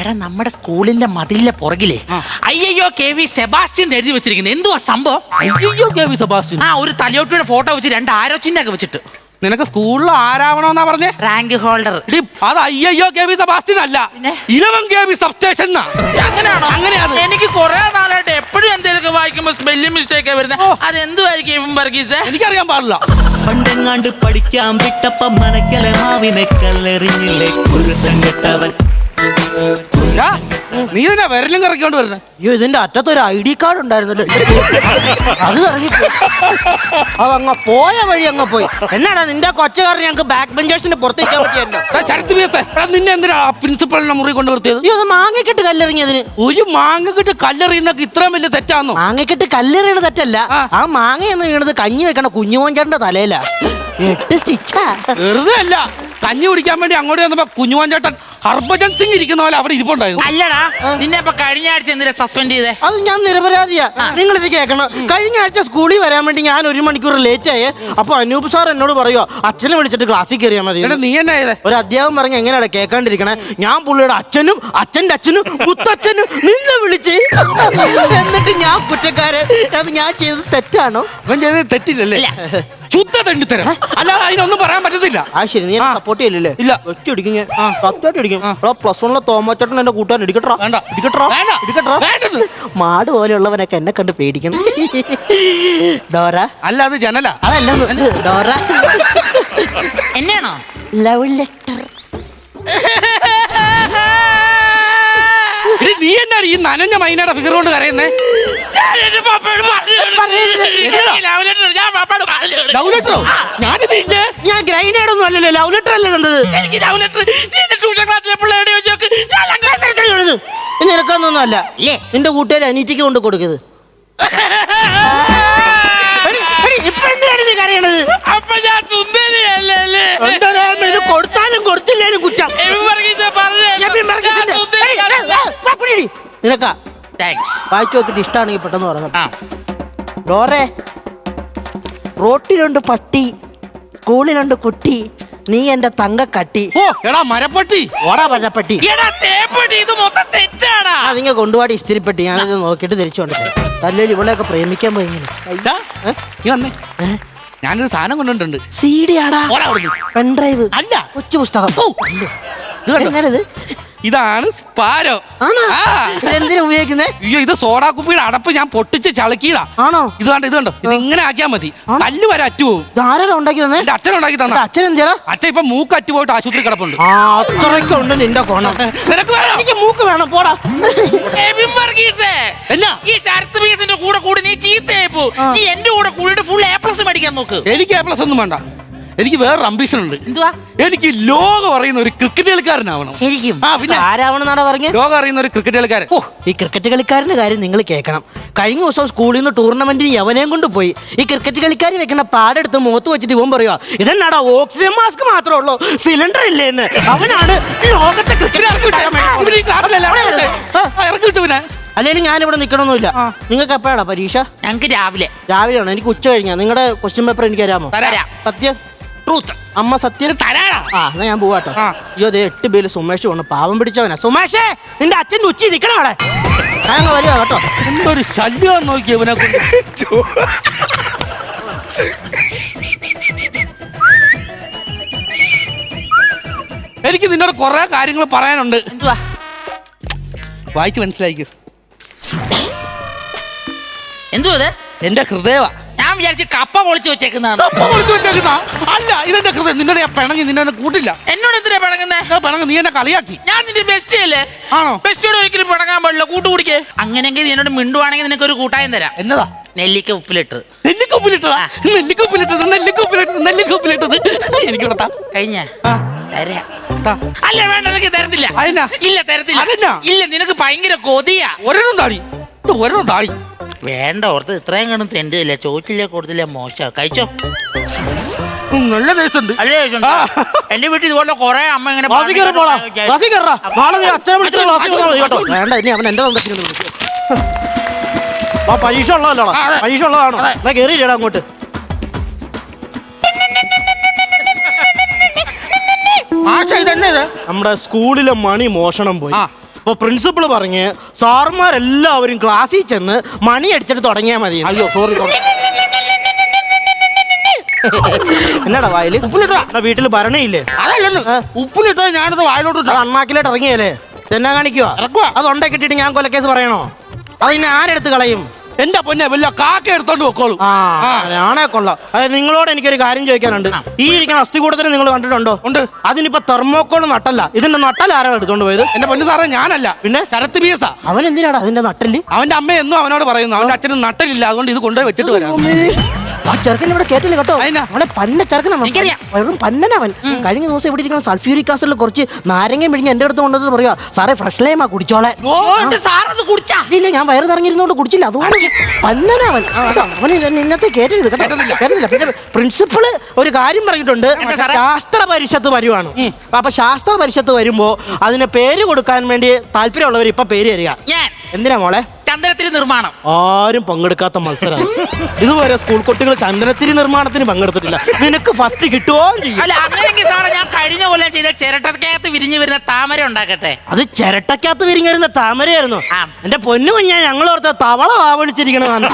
എടാ നമ്മുടെ സ്കൂളിന്റെ മതിലിന്റെ പുറകിലെ അയ്യോ കെ വി സെബാസ്റ്റ്യൻ എഴുതി വെച്ചിരിക്കുന്നത്. എന്തുവാ സംഭവം? അയ്യോ കെ വി സെബാസ്റ്റ്യൻ. ആ ഒരു തലയോട്ടിയുടെ ഫോട്ടോ വെച്ച് രണ്ട് ആരോ ചിഹ്നൊക്കെ വെച്ചിട്ട്. നിനക്ക് സ്കൂളിൽ ആരാവണമെന്നാ പറഞ്ഞേ? റാങ്ക് ഹോൾഡർ അത് അയ്യോ കെ വി സെബാസ്റ്റ്യൻ അല്ല. ഇലവൻ കെ വി സബ്സ്റ്റേഷൻ അങ്ങനെയാണോ? അങ്ങനെയാണ്. എനിക്ക് കുറെ നാളായിട്ട് എപ്പോഴും എന്തെങ്കിലും വായിക്കുമ്പോ സ്പെല്ലിംഗ് മിസ്റ്റേക്ക് വരുന്നത് അത് എന്തുമായിരിക്കും വർഗീസ്? എനിക്കറിയാൻ പാടില്ല. പണ്ടെങ്ങാണ്ട് പഠിക്കാൻ വിട്ടപ്പം മനക്കലെ മാവിനെ കല്ലെറിഞ്ഞില്ലേ? കുരുത്തം കെട്ടവൻ നീ തന്നെ വിരലും കറക്കിക്കൊണ്ട് വരുന്നത് അയ്യോ ഇതിന്റെ അറ്റത്ത് ഒരു ഐ ഡി കാർഡ് ഉണ്ടായിരുന്നല്ലോ. അത് ഇറങ്ങിപ്പോയി. അതങ്ങ് പോയ വഴി അങ്ങ് പോയി. എന്നാടാ നിന്റെ കൊച്ചുകാരൻ ഞങ്ങൾക്ക് ബാക്ക് ബെഞ്ചേഴ്സിന്റെ പുറത്തേക്കാൻ പറ്റിയല്ലോ? ശരത്ത് നിന്നെ എന്തിനാ പ്രിൻസിപ്പളിനെ മുറി കൊണ്ട് നിർത്തിയത്? അയ്യോ അത് മാങ്ങക്കെട്ട് കല്ലെറിഞ്ഞതിന്. ഒരു മാങ്ങ കിട്ട് കല്ലെറിയുന്നൊക്കെ ഇത്രയും വലിയ തെറ്റാന്നോ? മാങ്ങക്കെട്ട് കല്ലെറിയണ തെറ്റല്ല. ആ. മാങ്ങയെന്ന് വീണത് കഞ്ഞി വെക്കണ കുഞ്ഞുമോഞ്ചേട്ടന്റെ തലയിലാ. എട്ട് സ്റ്റിച്ചാ വെറുതെ അല്ല. കഞ്ഞി കുടിക്കാൻ വേണ്ടി അങ്ങോട്ട് ചെന്നപ്പോ കുഞ്ഞുവാൻ ചേട്ടൻ ഹർഭജൻ സിംഗ് ഇരിക്കുന്ന പോലെ അവിടെ ഇരിപ്പുണ്ടായിരുന്നു. അല്ലടാ നിന്നെ ഇപ്പൊ കഴിഞ്ഞ ആഴ്ച എന്തിനാ സസ്പെൻഡ് ചെയ്തേ? അത് ഞാൻ നിരപരാധിയാ. നിങ്ങൾ ഇത് കേൾക്കണം. കഴിഞ്ഞ ആഴ്ച സ്കൂളിൽ വരാൻ വേണ്ടി ഞാൻ ഒരു മണിക്കൂർ ലേറ്റ് ആയേ. അപ്പൊ അനൂപ് സാർ എന്നോട് പറയുക അച്ഛനെ വിളിച്ചിട്ട് ക്ലാസ്സിൽ കയറിയാൽ മതി. എടാ നീ എന്നാ ചെയ്തേ? ഒരു അധ്യാപകൻ പറഞ്ഞ എങ്ങനെയാണ് കേൾക്കാണ്ടിരിക്കണേ ഞാൻ പുള്ളിയുടെ അച്ഛനും അച്ഛന്റെ അച്ഛനും മുത്തച്ഛനും നിന്നെ വിളിച്ച് എന്നിട്ട് ഞാൻ കുറ്റക്കാരൻ. അത് ഞാൻ ചെയ്തത് തെറ്റാണോ? ഞാൻ ചെയ്തത് തെറ്റില്ലല്ലേ. ശുദ്ധ തെണ്ടിത്തരം അല്ലാതെ അതിനൊന്നും പറയാൻ പറ്റത്തില്ല. ആ ശരി നീ ആ. സപ്പോർട്ട് ചെയ്യില്ലല്ലേ ഇല്ല. ഒറ്റ ഞാൻ സത്യമായിട്ട് എടാ പ്ലസ് വണ്ണിലെ തോമച്ചേട്ടൻ എന്റെ ഇടിക്കട്ടോ വേണ്ട. ഇടിക്കട്ടോ വേണ്ട. ഇടിക്കട്ടോ വേണ്ടത്. മാട് പോലെയുള്ളവനൊക്കെ എന്നെ കണ്ട് പേടിക്കണം. ഡോറ. അല്ല അത് ജനല. അതല്ല ഡോറ. എന്നെയാണോ ലവ് ലെറ്റർ നീ എന്നാണ് ഈ നനഞ്ഞ മൈനയുടെ ഫിഗർ കൊണ്ട് കരയുന്നേ? ഞാൻ. ലവ് ഗ്രൈൻഡേഡ് ഒന്നും അല്ലല്ലോ. ലവ് ലെറ്റർ അല്ലേ തന്നത് എനിക്ക് നീ എന്റെ ട്യൂഷൻ ക്ലാസ്സിലെ പിള്ളേരുടെ ചോദിച്ചു. ഞാൻ അങ്ങനെ നിനക്കൊന്നും അല്ല. നിന്റെ കൂട്ടുകാർ അനീറ്റിക്ക് കൊണ്ട് കൊടുക്കത് ഇപ്പഴെന്തിനാണ് നീ കരയണത്? അപ്പൊ ഞാൻ സുന്ദരിയല്ലേ? കൊടുത്താലും കൊടുത്തില്ലേലും കുറ്റം. ഞാൻ നിനക്കാ വായിച്ചു നോക്കിട്ട് ഇഷ്ടമാണെങ്കിൽ പെട്ടെന്ന് പറഞ്ഞു. ഡോറെ റോട്ടിലുണ്ട് പട്ടി സ്കൂളിലുണ്ട് കുട്ടി നീ എന്റെ തങ്ക കട്ടി ഓ എടാ മരപ്പട്ടി. ഓടാ പറഞ്ഞ എടാ തേപ്പട്ടി ഇത് മൊത്തം തെറ്റാടാ. ആ നിങ്ങ കൊണ്ടുപാടി ഇസ്തിരിപ്പെട്ടി. ഞാനിത് നോക്കിയിട്ട് തിരിച്ചു കൊണ്ട് അല്ലെങ്കിൽ ഇവളെയൊക്കെ പ്രേമിക്കാൻ പോയി ഇങ്ങനെ. ഇതാ, നീ വന്നേ. ഞാനൊരു സാധനം കൊണ്ടുണ്ട് സി ഡി ആടാ ഓടാ അവിടുന്ന്. പെൺഡ്രൈവ് അല്ല. കൊച്ചു പുസ്തകം. ഇത് കണ്ടോ? എങ്ങനെ ഇത് ഇതാണ് സ്പാരോ. ഇതെന്തിനാ ഉപയോഗിക്കുന്നേ? അയ്യോ ഇത് സോഡാ കുപ്പിയുടെ അടപ്പ് ഞാൻ പൊട്ടിച്ച് ചളക്കിയതാ. ആണോ? ഇത് കണ്ടോ ഇത് കണ്ടോ. ഇത് ഇങ്ങനെ ആക്കിയാ മതി. കല്ല് വരെ അറ്റു പോകും ഉണ്ടാക്കി തന്നെ? എന്റെ അച്ഛൻ ഉണ്ടാക്കി തന്ന അച്ഛൻ എന്തിയാ അച്ഛൻ ഇപ്പൊ മൂക്ക് അറ്റു പോയിട്ട് ആശുപത്രി കിടപ്പുണ്ട്. അത്രയ്ക്കുണ്ട് നിന്റെ കോണം നിനക്ക് വേണം? എനിക്ക് മൂക്ക് വേണം പോടാ. എന്നാ? ഈ ശരത് ബീസിന്റെ കൂടെ കൂടി നീ ചീത്തയായി പോ. നീ എന്റെ കൂടെ കൂടിയിട്ട് ഫുൾ എ പ്ലസ് മേടിക്കാൻ നോക്ക്. എനിക്ക് എ പ്ലസ് ഒന്നും വേണ്ട. എനിക്ക് വേറൊരു അംബീഷൻ ഉണ്ട് എന്തുവാ? എനിക്ക് ലോകം അറിയുന്ന ഒരു ക്രിക്കറ്റ് കളിക്കാരനാവണം. ശരിക്കും? ആ പിന്നെ? ആരാവണെന്നാണ് പറഞ്ഞത് ലോകം അറിയുന്ന ഒരു ക്രിക്കറ്റ് കളിക്കാരൻ. ഓ ഈ ക്രിക്കറ്റ് കളിക്കാരന്റെ കാര്യം നിങ്ങൾ കേൾക്കണം. കഴിഞ്ഞ ദിവസം സ്കൂളിൽ നിന്ന് ടൂർണമെന്റിന് യവനെയും കൊണ്ട് പോയി. ഈ ക്രിക്കറ്റ് കളിക്കാർ വെക്കുന്ന പാടെടുത്ത് മുഖത്ത് വെച്ചിട്ട് ഇവൻ പറയുക ഇതെന്നാടാ ഓക്സിജൻ മാസ്ക് മാത്രമേ ഉള്ളൂ. സിലിണ്ടർ ഇല്ലേന്ന്. അവനാണ് ലോകത്തെ ഇവനെ ഇറക്കി വിട്ടേ. ഇവനെ ഈ ക്ലാസ്സിലല്ല, ഇറക്കി വിട്ടേ. ആ, ഇറക്കി വിട്ടു പിന്നെ. അല്ലെങ്കിൽ ഞാൻ ഇവിടെ നിൽക്കണമെന്നില്ല നിങ്ങൾക്ക് എപ്പോഴാണ് പരീക്ഷ? ഞങ്ങക്ക് രാവിലെ. രാവിലെയാണ്? എനിക്ക് ഉച്ച കഴിഞ്ഞാ. നിങ്ങളുടെ ക്വസ്റ്റ്യൻ പേപ്പർ എനിക്ക് തരാമോ? തരാം. സത്യം? ട്രൂത്ത് അമ്മ സത്യം തരാടാ. ആ എന്നാ ഞാൻ പോവാട്ടോ ആ. അയ്യോ ദേ എട്ട് പേര് സുമേഷ് വന്നു പാവം പിടിച്ചവനാ. സുമേഷേ നിന്റെ അച്ഛന്റെ ഉച്ചി നിൽക്കണം അവിടെ. അങ്ങ് വരുവാ കേട്ടോ. എന്തൊരു ശല്യം നോക്കി ഇവനെ കൊണ്ട്. എനിക്ക് നിന്നോട് കുറെ കാര്യങ്ങൾ പറയാനുണ്ട്. എന്തുവാ? വായിച്ച് മനസ്സിലായിക്കോ. എന്തുവാ ഇത്? എന്റെ ഹൃദയവാ. വിചാരിച്ച് കപ്പ പൊളിച്ചു വെച്ചേക്കുന്നതാണ്. കപ്പ പൊളിച്ചു വെച്ചേക്കുന്ന അല്ല ഇതെന്റെ ഹൃദയം. നിന്നോട് ഞാൻ പിണങ്ങി നിന്നെ എന്നെ കൂട്ടില്ല. എന്നോട് എന്തിനാ പിണങ്ങുന്നേ? ഞാൻ പിണങ്ങി നീ എന്നെ കളിയാക്കി. ഞാൻ നിന്റെ ബെസ്റ്റ് അല്ലേ ആണോ? ബെസ്റ്റിയോട് ഒരിക്കലും പിണങ്ങാൻ പാടില്ല. കൂട്ടുകൂടിക്ക് അങ്ങനെയെങ്കിൽ നിന്നോട് എന്നോട് മിണ്ടുവാണെങ്കിൽ നിനക്ക് ഒരു കൂട്ടായം തരാം. എന്നതാ? നെല്ലിക്ക ഉപ്പിലിട്ടത്. നിനക്ക് ഉപ്പിലിട്ടത് നെല്ലിക്ക ഉപ്പിലിട്ടത് എനിക്ക് കൊടുത്താ കഴിഞ്ഞ. ആ. തരാം. താ. അല്ല വേണ്ട നിനക്ക് തരത്തില്ല? ഇല്ല തരത്തില്ല? ഇല്ല നിനക്ക് ഭയങ്കര കൊതിയാ. ഒരെണ്ണം താടി. ഒരെണ്ണം താടി. വേണ്ട ഓർത്ത് ഇത്രയും കണ്ടും തെണ്ടില്ല ചോദിച്ചില്ല കൊടുത്തില്ല മോശ. കഴിച്ചോ? ഉം, നല്ല ടേസ്റ്റ് ഉണ്ട്. അല്ലേ ചോദിച്ചോണ്ട്? ആ. എന്റെ വീട്ടിൽ ഇതുപോലെ കൊറേ അമ്മ ഇങ്ങനെ ക്ലാസ്സിൽ കയറി പോടാ. പറഞ്ഞു ക്ലാസ്സിൽ കയറാ നാളെ നീ അച്ഛനെ വിളിച്ചിട്ട് ക്ലാസ്സിൽ വന്നാൽ കേട്ടോ. വേണ്ട ഇനി അവൻ എന്റെ തന്തത്തിന് വിളിക്കും. ആ പരീക്ഷ ഉള്ളതല്ലോടാ. ആ, അതെ. പരീക്ഷ ഉള്ളതാണോ? അതെ. എന്നാ ചേടാ അങ്ങോട്ട്. ആശ ഇതന്നെ ഇത്? നമ്മുടെ സ്കൂളിലെ മണി മോഷണം പോയി. ആ. അപ്പൊ പ്രിൻസിപ്പിൾ പറഞ്ഞ് സാർമാരെല്ലാവരും ക്ലാസ്സിൽ ചെന്ന് മണി അടിച്ചിട്ട് തുടങ്ങിയാൽ മതി. അയ്യോ സോറി എന്നാടാ വായിൽ? ഉപ്പിലിട്ടാ വീട്ടിൽ ഭരണയില്ലേ? അതല്ലെന്ന്. ഉപ്പിലിട്ടാ ഞാനത് വായിലോട്ട് അണ്ണാക്കിലോട്ട് ഇറങ്ങിയല്ലേ? എന്നാ കാണിക്കുവാ. ഇറക്കുവാ. അത് ഉണ്ടെ കിട്ടിയിട്ട് ഞാൻ കൊലക്കേസ് പറയണോ? അത് ഇനി ആരെടുത്ത് കളയും? എന്റെ പൊന്നെ വല്ല കാക്ക എടുത്തോണ്ട് വെക്കോളും ആ ആണേ കൊള്ളാം. അതെ നിങ്ങളോട് എനിക്കൊരു കാര്യം ചോദിക്കാനുണ്ട്. ഈ ഇരിക്കുന്ന അസ്ഥികൂടത്തിന് നിങ്ങൾ കണ്ടിട്ടുണ്ടോ? ഉണ്ട്. അതിനിപ്പോ തെർമോക്കോൾ നട്ടല്ല. ഇതിന്റെ നട്ടൽ ആരാ എടുത്തോണ്ട് പോയത്? എന്റെ പൊന്നു സാറേ ഞാനല്ല. പിന്നെ? ശരത്ത് ബി എസ് അവൻ എന്തിനാണ് അതിന്റെ നട്ടൽ? അവന്റെ അമ്മ എന്നും അവനോട് പറയുന്നു. അവന്റെ അച്ഛന് നട്ടലില്ല. അതുകൊണ്ട് ഇത് കൊണ്ടുപോയി വെച്ചിട്ട് വരാം. ആ ചെറുക്കൻ ഇവിടെ കേട്ടില്ല കേട്ടോ? അതിനാ? അവനെ പന്ന ചെറുക്കനാ എനിക്കറിയാം. വെറും പന്നനവൻ കഴിഞ്ഞ ദിവസം ഇവിടെ ഇരിക്കുന്ന സൾഫ്യൂരിക് ആസിഡിൽ കുറച്ച് നാരങ്ങയും പിഴിഞ്ഞ് എന്റെ അടുത്ത് കൊണ്ടത് പറയാ സാറേ ഫ്രഷ് ലൈമാ കുടിച്ചോളെ. സാറത് കുടിച്ചാ. ഇല്ല ഞാൻ വയറ് നിറഞ്ഞിരുന്നോണ്ട് കുടിച്ചില്ല. അതുകൊണ്ട് പന്നനവൻ ആ, കേട്ടോ. അവന് ഇന്ന- ഇന്നത്തെ കേട്ടരുത് കേട്ടോ. കേട്ടതില്ല പിന്നെ പ്രിൻസിപ്പൾ ഒരു കാര്യം പറഞ്ഞിട്ടുണ്ട്. എന്താ സാറേ? ശാസ്ത്ര പരിഷത്ത് വരുവാണ്. അപ്പൊ ശാസ്ത്ര പരിഷത്ത് വരുമ്പോ അതിന് പേര് കൊടുക്കാൻ വേണ്ടി താല്പര്യമുള്ളവർ ഇപ്പൊ പേര് തരിക. ഞാൻ. എന്തിനാ മോളെ? ചന്ദ്രത്തിന് നിർമ്മാണം. ആരും പങ്കെടുക്കാത്ത മത്സരം ഇതുവരെ സ്കൂൾ കുട്ടികൾ ചന്ദനത്തിരി നിർമ്മാണത്തിന് പങ്കെടുത്തിട്ടില്ല. നിനക്ക് ഫസ്റ്റ് കിട്ടുവോ അല്ല അങ്ങനെയെങ്കിൽ സാറേ ഞാൻ കഴിഞ്ഞ കൊല്ലം ചെയ്ത ചിരട്ടക്കകത്ത് വിരിഞ്ഞു വരുന്ന താമര ഉണ്ടാക്കട്ടെ? അത് ചിരട്ടക്കകത്ത് വിരിഞ്ഞിരുന്ന താമരയായിരുന്നു. ആ. എന്റെ പൊന്നു കുഞ്ഞാ ഞങ്ങൾ ഓർത്ത തവള വാവളിച്ചിരിക്കണതാണ്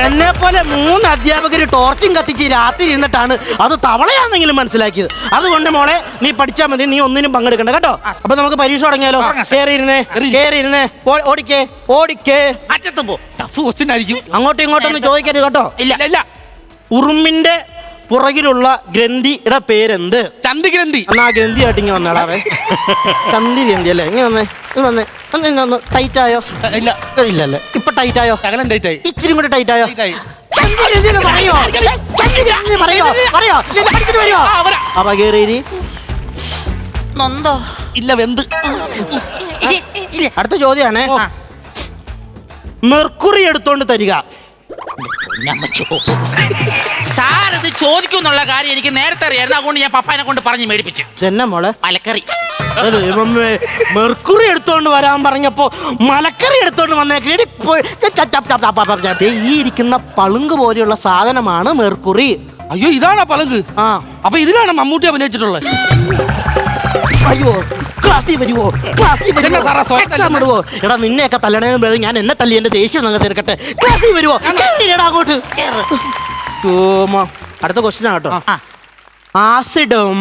എന്നെ പോലെ മൂന്ന് അധ്യാപകർ ടോർച്ചും കത്തിച്ച് രാത്രി ഇരുന്നിട്ടാണ് അത് തവളയാണെങ്കിലും മനസ്സിലാക്കിയത്. അതുകൊണ്ട് മോളെ നീ പഠിച്ചാൽ മതി നീ ഒന്നിനും പങ്കെടുക്കണ്ട കേട്ടോ? അപ്പൊ നമുക്ക് പരീക്ഷ തുടങ്ങിയാലോ? കയറി ഇരുന്നേ കേറി. ഇരുന്നേ ഓടിക്കേ ഓടിക്കേ. അറ്റത്ത് പോ ടഫ് ക്വസ്റ്റ്യൻ ആയിരിക്കും അങ്ങോട്ടും ഇങ്ങോട്ടും ഒന്നും ചോദിക്കരുത് കേട്ടോ. ഇല്ല ഇല്ല, ഉറുമ്പിന്റെ പുറകിലുള്ള ഗ്രന്ഥിയുടെ പേരെന്ത്? ചന്തി ഗ്രന്ഥി. എന്നാ ആ ഗ്രന്ഥിയായിട്ട് ഇങ്ങനെ വന്നാടാവേ ചന്തി ഗ്രന്ഥി അല്ലേ? ഇങ്ങനെ വന്നേ ഇത് വന്നേ. ഒന്ന് ഇങ്ങനെ ഒന്ന് ടൈറ്റ് ആയോ? ഇല്ല. ഇല്ലല്ലേ ഇപ്പൊ ടൈറ്റ് ആയോ? ശകലം ഡേറ്റ് ആയി. ഇച്ചിരി കൂടി ടൈറ്റ് ആയോ? Tight ആയി. ചന്തി ഗ്രന്ഥി എന്ന് പറയോ? ചന്തി ഗ്രന്ഥി. എന്ന് പറയോ? പറയോ? പഠിച്ചിട്ട് വരുമോ ആ, വരാം. അപ്പൊ കേറി നൊന്തോ? ഇല്ല വെന്ത്. ഇല്ല അടുത്ത ചോദ്യമാണ്. മെർക്കുറി എടുത്തോണ്ട് തരിക. സാർ ഇത് ചോദിക്കും എന്നുള്ള കാര്യം എനിക്ക് നേരത്തെ അറിയായിരുന്നു. അതുകൊണ്ട് ഞാൻ പപ്പാനെ കൊണ്ട് പറഞ്ഞ് മേടിപ്പിച്ചു. എന്നെ മോളെ? മലക്കറി. അത് മമ്മേ, മെർക്കുറി എടുത്തോണ്ട് വരാൻ പറഞ്ഞപ്പോ മലക്കറി എടുത്തോണ്ട് വന്നേക്ക്. എടി പോയി. ദേ ഈ ഇരിക്കുന്ന പളുങ്ക് പോലെയുള്ള സാധനമാണ് മെർക്കുറി. അയ്യോ ഇതാണ് പളങ്ക്. ആ. അപ്പൊ ഇതിലാണ് മമ്മൂട്ടി അഭിനയിച്ചിട്ടുള്ളത്. അയ്യോ ക്ലാസ്സിൽ വരുവോ? ക്ലാസ്സിൽ വരുവോ? സാറാ, സ്വയം എക്സാം തല്ലുന്നെ? ഇടുവോ? എടാ നിന്നെയൊക്കെ തല്ലണേന്ന് ഭേദം ഞാൻ എന്നെ തല്ലി എന്റെ ദേഷ്യം അങ്ങ് തീർക്കട്ടെ. ക്ലാസ്സിൽ വരുവോ? കേറിയില്ലെടാ അങ്ങോട്ട്. ഓമ അടുത്ത ക്വസ്റ്റ്യൻ ആട്ടോ ആ. ആസിഡും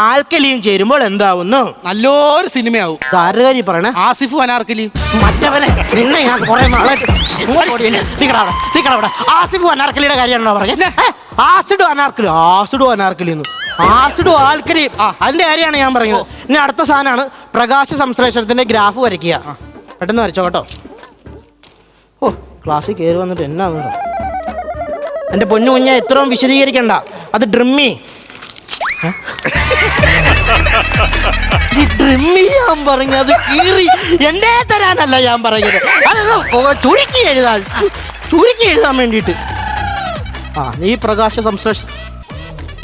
ആൽക്കലിയും ചേരുമ്പോൾ എന്താവുന്നു? നല്ലൊരു സിനിമയാവും. ആരുകാരി പറയണേ? ആസിഫ് അനാർക്കലി മറ്റവനെ നിന്നെ ഞാൻ കുറെ നാളായിട്ട് ഇങ്ങോട്ട് ഓടിയില്ല. നിക്കടാ അവിടെ, നിക്കടാ അവിടെ. ആസിഡും അനാർക്കലിയുടെ കാര്യമാണോ പറഞ്ഞത് ആസിഡും അനാർക്കലി ആസിഡും അനാർക്കലി എന്ന് ആസിഡും ആൽക്കലി അതിന്റെ കാര്യമാണ് ഞാൻ പറഞ്ഞത് ഇനി അടുത്ത സാധനമാണ് പ്രകാശ സംശ്ലേഷണത്തിന്റെ ഗ്രാഫ് വരയ്ക്കുക. പെട്ടെന്ന് വരച്ചോ കേട്ടോ. ഓ ക്ലാസ്സിൽ കയറി വന്നിട്ട് എന്നാ എന്റെ പൊന്നു കുഞ്ഞ ഇത്രയും വിശദീകരിക്കണ്ട. അത് ഡ്രിമ്മി. ഡ്രിമ്മി ഞാൻ പറഞ്ഞത് കീറി എന്നെ തരാനല്ല ഞാൻ പറഞ്ഞത് അത് ചുരുക്കി എഴുതാൻ ചുരുക്കി എഴുതാൻ വേണ്ടിയിട്ട്. ആ നീ പ്രകാശ സംശ്ലേഷ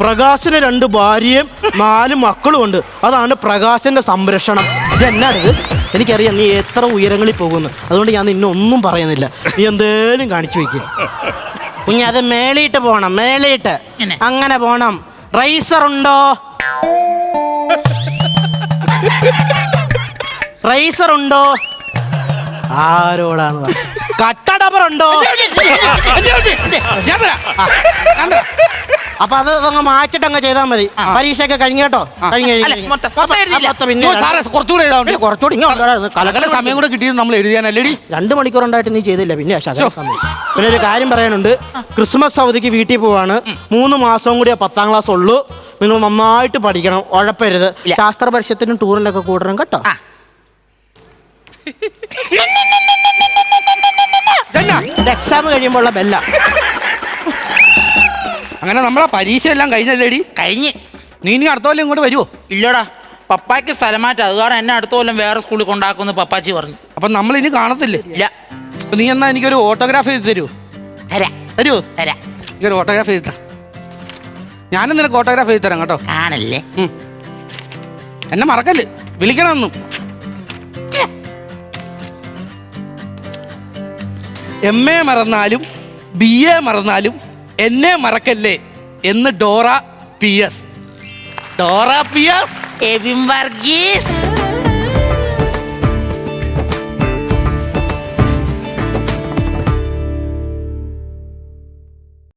പ്രകാശന് രണ്ട് ഭാര്യയും നാല് മക്കളും ഉണ്ട്. അതാണ് പ്രകാശന്റെ സംരക്ഷണം. ഇത് എന്നാണിത് എനിക്കറിയാം നീ എത്ര ഉയരങ്ങളിൽ പോകുന്നു. അതുകൊണ്ട് ഞാൻ നിന്നെ ഒന്നും പറയുന്നില്ല. നീ എന്തേലും കാണിച്ചു വെക്കും കുഞ്ഞ് അത് മേളിയിട്ട് പോണം മേളിയിട്ട്. അങ്ങനെ പോണം. റൈസർ ഉണ്ടോ? റൈസർ ഉണ്ടോ? ആരോടാന്ന് ഉണ്ടോ. ഞാൻ തരാം. അപ്പൊ അത് അങ്ങ് മാച്ചിട്ട് അങ്ങ് ചെയ്താൽ മതി. പരീക്ഷയൊക്കെ കഴിഞ്ഞു കേട്ടോ. കഴിഞ്ഞു കുറച്ചുകൂടെ കലകല സമയം കൂടെ കിട്ടിയത് നമ്മൾ എഴുതിയാനല്ലേ രണ്ട് മണിക്കൂർ ഉണ്ടായിട്ട് നീ ചെയ്തില്ല പിന്നെ പിന്നെ ഒരു കാര്യം പറയാനുണ്ട്. ക്രിസ്മസ് അവധിക്ക് വീട്ടിൽ പോവാണ്. മൂന്ന് മാസവും കൂടി പത്താം ക്ലാസ് ഉള്ളൂ. നിങ്ങൾ നന്നായിട്ട് പഠിക്കണം ഉഴപ്പരുത്. ശാസ്ത്ര പരിഷത്തിനും ടൂറിനൊക്കെ കൂടണം കേട്ടോ? എക്സാം കഴിയുമ്പോൾ ഉള്ള ബെല്ല അങ്ങനെ നമ്മളെ പരീക്ഷ എല്ലാം കഴിഞ്ഞല്ലേടി കഴിഞ്ഞ്. നീ ഇനി അടുത്ത കൊല്ലം ഇങ്ങോട്ട് വരുമോ ഇല്ലടാ. പപ്പായ്ക്ക് സ്ഥലം മാറ്റം അത് കാരണം എന്നെ അടുത്ത കൊല്ലം വേറെ സ്കൂളിൽ കൊണ്ടാക്കുമെന്ന് പപ്പാച്ചി പറഞ്ഞു. അപ്പൊ നമ്മൾ ഇനി കാണത്തില്ലേ? ഇല്ല. അപ്പൊ നീ എന്നാ എനിക്കൊരു ഓട്ടോഗ്രാഫ് ചെയ്ത് തരുമോ തരാ. തരുമോ തരാ. എനിക്കൊരു ഓട്ടോഗ്രാഫ് ചെയ്ത് തരാം. ഞാനും നിനക്ക് ഓട്ടോഗ്രാഫ് ചെയ്ത് തരാം കേട്ടോ. ആണല്ലേ? ഉം. എന്നെ മറക്കല്ല്. വിളിക്കണമെന്നും. എം എ മറന്നാലും ബി എ മറന്നാലും എന്നെ മറക്കല്ലേ എന്ന് Dora P S. Dora P S? Evin Varghese.